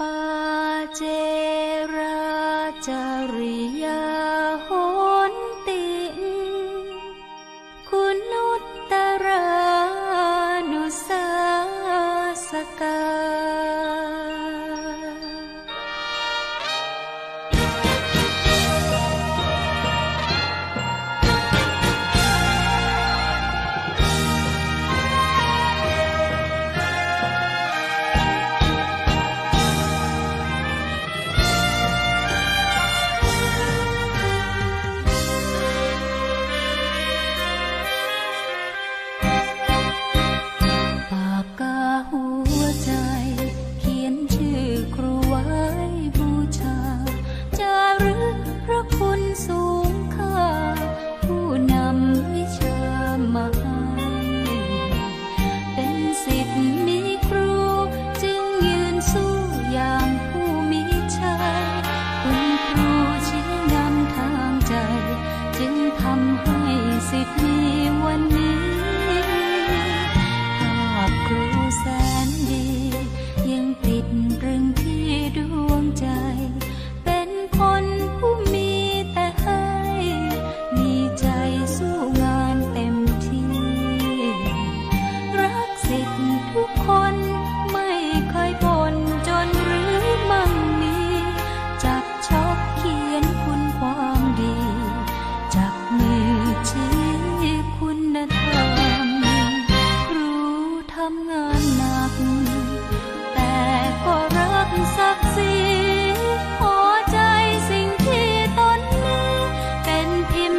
ปาเจราจาริ เคยบ่นจนหรือมั่งมี จักชอบเขียนคุณความดี จักมือชี้คุณธรรม รู้ทำงานหนัก แต่ก็รักศักดิ์ศรีใจสิ่งที่ตนนี้เป็นพิม